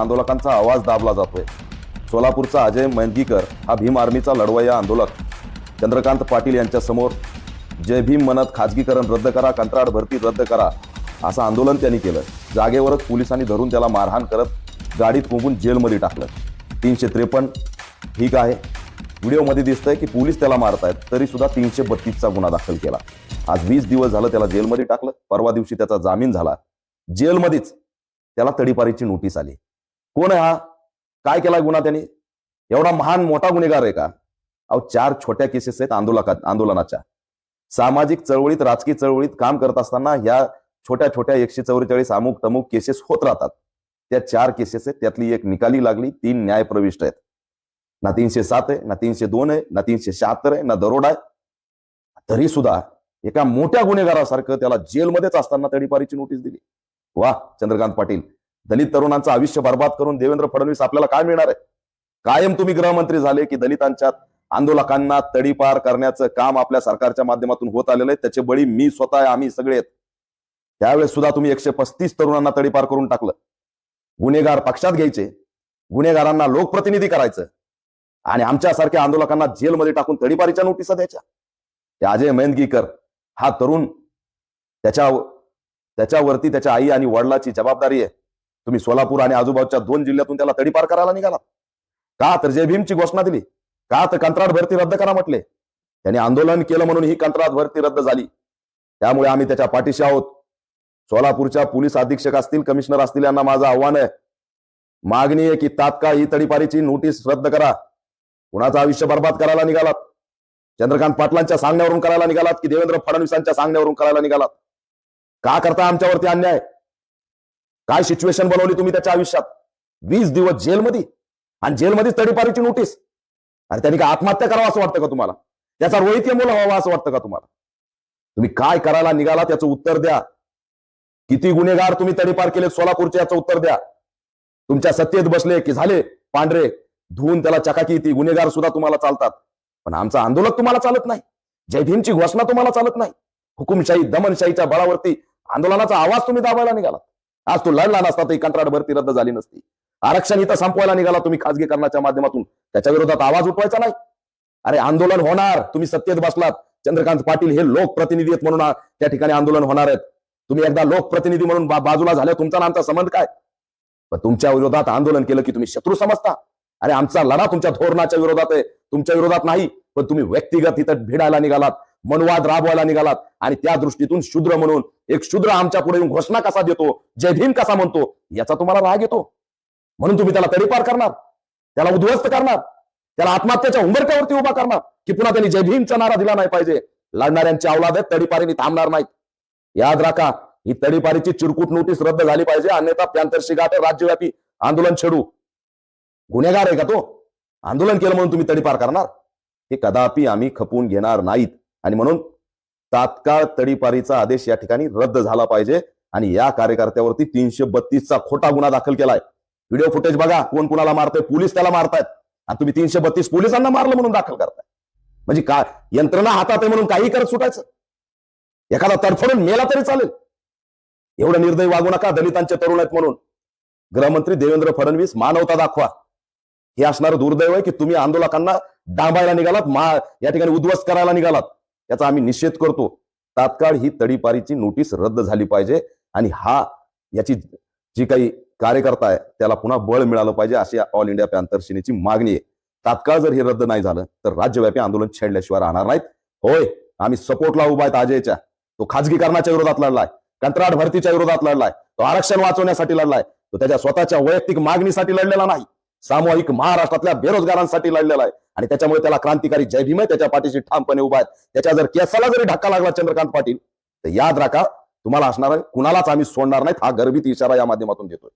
आंदोलकांचा आवाज दाबला जातोय. सोलापूरचा अजय मैंदगीकर हा भीम आर्मीचा लढवय्या आंदोलक. चंद्रकांत पाटील यांच्या समोर जय भीम म्हणत खाजगीकरण रद्द करा कंत्राट भरती रद्द करा असं आंदोलन त्यांनी केलं. जागेवरच पोलिसांनी धरून त्याला मारहाण करत गाडीत कोंबून जेलमध्ये टाकलं. तीनशे त्रेपन्न ठीक आहे. व्हिडिओमध्ये दिसतंय की पोलीस त्याला मारतायत तरी सुद्धा तीनशे बत्तीसचा गुन्हा दाखल केला. आज वीस दिवस झालं त्याला जेलमध्ये टाकलं. परवा दिवशी त्याचा जामीन झाला. जेलमध्येच त्याला तडीपारीची नोटीस आली. कोण आहे हा? काय केला गुन्हा त्यांनी? एवढा महान मोठा गुन्हेगार आहे का? अहो चार छोट्या केसेस आहेत आंदोलका आंदोलनाच्या. सामाजिक चळवळीत राजकीय चळवळीत काम करत असताना ह्या छोट्या छोट्या एकशे चौवेचाळीस अमुक तमुक केसेस होत राहतात. त्या चार केसेस आहेत त्यातली एक निकाली लागली तीन न्याय प्रविष्ट आहेत. ना तीनशे सात आहे ना तीनशे दोन आहे ना तीनशे शहात्तर आहे ना दरोडा आहे. तरी सुद्धा एका मोठ्या गुन्हेगारासारखं त्याला जेलमध्येच असताना तडीपारीची नोटीस दिली. वा चंद्रकांत पाटील. दलित तरुणांचं आयुष्य बर्बाद करून देवेंद्र फडणवीस आपल्याला काय मिळणार आहे? कायम तुम्ही गृहमंत्री झाले की दलितांच्या आंदोलकांना तडीपार करण्याचं काम आपल्या सरकारच्या माध्यमातून होत आलेलं आहे. त्याचे बळी मी स्वतः आहे, आम्ही सगळे आहेत. त्यावेळेस सुद्धा तुम्ही एकशे पस्तीस तरुणांना तडीपार करून टाकलं. गुन्हेगार पक्षात घ्यायचे. गुन्हेगारांना लोकप्रतिनिधी करायचं. आणि आमच्यासारख्या आंदोलकांना जेलमध्ये टाकून तडीपारीच्या नोटिसा द्यायच्या. ते अजय मेहंदगीकर हा तरुण त्याच्या त्याच्यावरती त्याच्या आई आणि वडिलाची जबाबदारी आहे. तुम्ही सोलापूर आणि आजूबाजूच्या दोन जिल्ह्यातून त्याला तडीपार करायला निघाला का तर जय भीमची घोषणा दिली? का तर कंत्राट भरती रद्द करा म्हटले? त्यांनी आंदोलन केलं म्हणून ही कंत्राट भरती रद्द झाली. त्यामुळे आम्ही त्याच्या पाठीशी आहोत. सोलापूरच्या पोलीस अधीक्षक असतील कमिशनर असतील यांना माझं आव्हान आहे. मागणी आहे की तात्काळ ही तडीपारीची नोटीस रद्द करा. कुणाचं आयुष्य बर्बाद करायला निघालात? चंद्रकांत पाटलांच्या सांगण्यावरून करायला निघालात की देवेंद्र फडणवीसांच्या सांगण्यावरून करायला निघालात? का करता आमच्यावरती अन्याय? काय सिच्युएशन बनवली तुम्ही त्याच्या आयुष्यात? वीस दिवस जेलमध्ये आणि जेलमध्ये तडीपारीची नोटीस अरे त्यांनी काय आत्महत्या करावं असं वाटतं का तुम्हाला? त्याचा रोहित मुलं व्हावा असं वाटतं का तुम्हाला? तुम्ही काय करायला निघाला त्याचं उत्तर द्या. किती गुन्हेगार तुम्ही तडीपार केले सोलापूरचे याचं उत्तर द्या. तुमच्या सत्तेत बसले की झाले. पांढरे धुवून त्याला चकाकी येते गुन्हेगार सुद्धा तुम्हाला चालतात. पण आमचं आंदोलन तुम्हाला चालत नाही. जय भीमची घोषणा तुम्हाला चालत नाही. हुकुमशाही दमनशाहीच्या बळावरती आंदोलनाचा आवाज तुम्ही दाबायला निघाला आज तो लढला नसता तर ही कंत्राट भरती रद्द झाली नसती. आरक्षण इथं संपवायला निघाला तुम्ही खासगीकरणाच्या माध्यमातून. त्याच्या विरोधात आवाज उठवायचा नाही. अरे आंदोलन होणार. तुम्ही सत्तेत बसलात. चंद्रकांत पाटील हे लोकप्रतिनिधी आहेत म्हणून त्या ठिकाणी आंदोलन होणार आहेत. तुम्ही एकदा लोकप्रतिनिधी म्हणून बाजूला झाल्या तुमचा आमचा संबंध काय? पण तुमच्या विरोधात आंदोलन केलं की तुम्ही शत्रू समजता. अरे आमचा लढा तुमच्या धोरणाच्या विरोधात आहे. तुमच्या विरोधात नाही पण तुम्ही व्यक्तिगत इथं भिडायला निघालात. मनवाद राबवायला निघालात. आणि त्या दृष्टीतून शूद्र म्हणून एक शूद्र आमच्या पुढे येऊन घोषणा कसा देतो जय भीम कसा म्हणतो याचा तुम्हाला राग येतो. म्हणून तुम्ही त्याला तडीपार करणार. त्याला उद्ध्वस्त करणार. त्याला आत्महत्याच्या उंबरट्यावरती उभा करणार की पुन्हा त्यांनी जय भीमचा नारा दिला नाही पाहिजे. लढणाऱ्यांची अवलाद आहेत तडीपारीने थांबणार नाहीत. याद राखा ही तडीपारीची चिरकूट नोटीस रद्द झाली पाहिजे. अन्यथा प्यांतरशी गाठ राज्यव्यापी आंदोलन छेडू. गुन्हेगार आहे का तो? आंदोलन केलं म्हणून तुम्ही तडीपार करणार. हे कदापि आम्ही खपवून घेणार नाहीत. आणि म्हणून तात्काळ तडीपारीचा आदेश या ठिकाणी रद्द झाला पाहिजे. आणि या कार्यकर्त्यावरती तीनशे बत्तीसचा खोटा गुन्हा दाखल केलाय. व्हिडिओ फुटेज बघा कोण कुणाला मारतोय पोलीस त्याला मारतायत. आणि तुम्ही तीनशे बत्तीस पोलिसांना मारलं म्हणून दाखल करताय. म्हणजे काय यंत्रणा हातात आहे म्हणून काही करत सुटायचं? एखादा तडफडून मेला तरी चालेल. एवढं निर्दयी वागू नका दलितांचे तरुण आहेत म्हणून. गृहमंत्री देवेंद्र फडणवीस मानवता दाखवा. हे असणारं दुर्दैव आहे की तुम्ही आंदोलकांना डांबायला निघालात मा या ठिकाणी उद्ध्वस्त करायला निघालात. याचा आम्ही निषेध करतो. तात्काळ ही तडीपारीची नोटीस रद्द झाली पाहिजे आणि हा याची जी काही कार्यकर्ता आहे त्याला पुन्हा बळ मिळालं पाहिजे अशी ऑल इंडिया पॅन्थर सेनेची मागणी आहे. तात्काळ जर हे रद्द नाही झालं तर राज्यव्यापी आंदोलन छेडल्याशिवाय राहणार नाहीत. होय आम्ही सपोर्टला उभा आहेत अजयच्या तो खाजगीकरणाच्या विरोधात लढलाय कंत्राट भरतीच्या विरोधात लढलाय तो आरक्षण वाचवण्यासाठी लढलाय तो त्याच्या स्वतःच्या वैयक्तिक मागणीसाठी लढलेला नाही. सामूहिक महाराष्ट्रातल्या बेरोजगारांसाठी लढलेला आहे. आणि त्याच्यामुळे त्याला क्रांतिकारी जय भीम आहे त्याच्या पाठीशी ठामपणे उभा आहेत. त्याच्या जर केसाला जरी धक्का लागला चंद्रकांत पाटील तर याद राखा तुम्हाला असणार आहे कुणालाच आम्ही सोडणार नाहीत हा गर्भित इशारा या माध्यमातून देतोय.